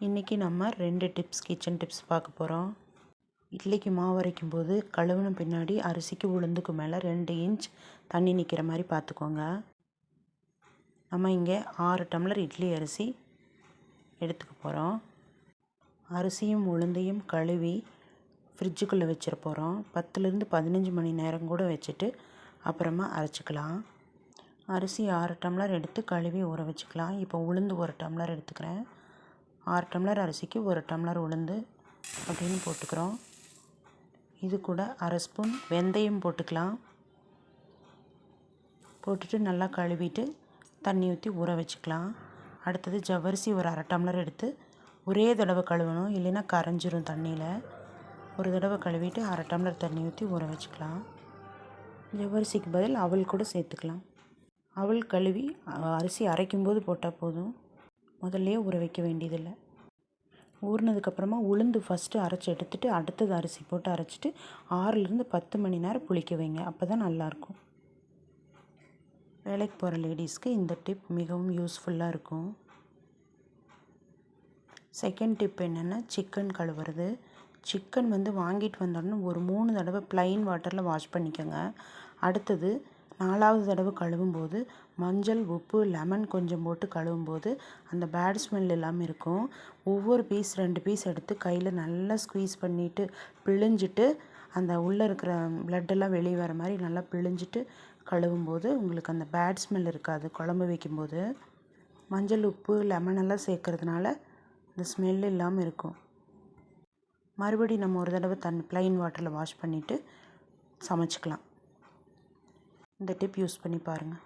இன்றைக்கி நம்ம ரெண்டு டிப்ஸ் கிச்சன் டிப்ஸ் பார்க்க போகிறோம் இட்லிக்கு மாவு அரைக்கும் போது கழுவுன பின்னாடி அரிசிக்கு உளுந்துக்கு மேலே ரெண்டு இன்ச் தண்ணி நிற்கிற மாதிரி பார்த்துக்கோங்க. நம்ம இங்கே ஆறு டம்ளர் இட்லி அரிசி எடுத்துக்க போகிறோம் அரிசியும் உளுந்தையும் கழுவி ஃப்ரிட்ஜுக்குள்ளே வச்சிட போகிறோம் பத்துலேருந்து பதினஞ்சு மணி நேரம் கூட வச்சுட்டு அப்புறமா அரைச்சிக்கலாம். அரிசி ஆறு டம்ளர் எடுத்து கழுவி ஊற வச்சுக்கலாம். இப்போ உளுந்து ஒரு டம்ளர் எடுத்துக்கிறேன். ஆறு டம்ளர் அரிசிக்கு ஒரு டம்ளர் உளுந்து அப்படின்னு போட்டுக்கிறோம். இது கூட அரை ஸ்பூன் வெந்தயம் போட்டுக்கலாம். போட்டுட்டு நல்லா கழுவிட்டு தண்ணி ஊற்றி ஊற வச்சுக்கலாம். அடுத்தது ஜவ்வரிசி ஒரு அரை டம்ளர் எடுத்து ஒரே தடவை கழுவணும். இல்லைன்னா கரைஞ்சிரும் தண்ணியில். ஒரு தடவை கழுவிட்டு அரை டம்ளர் தண்ணி ஊற்றி ஊற வச்சுக்கலாம். ஜவ்வரிசிக்கு பதில் அவல் கூட சேர்த்துக்கலாம். அவல் கழுவி அரிசி அரைக்கும்போது போட்டால் போதும். முதல்லையே ஊற வைக்க வேண்டியதில்லை. ஊறினதுக்கப்புறமா உளுந்து ஃபஸ்ட்டு அரைச்சி எடுத்துகிட்டு அடுத்தது அரிசி போட்டு அரைச்சிட்டு ஆறுலேருந்து பத்து மணி நேரம் புளிக்க வைங்க. அப்போ தான் நல்லாயிருக்கும். வேலைக்கு போகிற லேடிஸ்க்கு இந்த டிப் மிகவும் யூஸ்ஃபுல்லாக இருக்கும். செகண்ட் டிப் என்னென்னா சிக்கன் கழுவுறது. சிக்கன் வந்து வாங்கிட்டு வந்தோடனே ஒரு மூணு தடவை ப்ளைன் வாட்டரில் வாஷ் பண்ணிக்கோங்க. அடுத்தது நாலாவது தடவை கழுவும்போது மஞ்சள் உப்பு லெமன் கொஞ்சம் போட்டு கழுவும்போது அந்த பேட் ஸ்மெல் இல்லாமல் இருக்கும். ஒவ்வொரு பீஸ் ரெண்டு பீஸ் எடுத்து கையில் நல்லா ஸ்க்வீஸ் பண்ணிவிட்டு பிழிஞ்சிட்டு அந்த உள்ளே இருக்கிற ப்ளட்டெல்லாம் வெளியே வர மாதிரி நல்லா பிழிஞ்சிட்டு கழுவும்போது உங்களுக்கு அந்த பேட் ஸ்மெல் இருக்காது குழம்பு வைக்கும்போது. மஞ்சள் உப்பு லெமன் எல்லாம் சேர்க்கறதுனால இந்த ஸ்மெல் இல்லாமல் இருக்கும். மறுபடி நம்ம ஒரு தடவை தண்ணி ப்ளைன் வாட்டரில் வாஷ் பண்ணிவிட்டு சமைச்சிக்கலாம். இந்த டிப் யூஸ் பண்ணி பாருங்கள்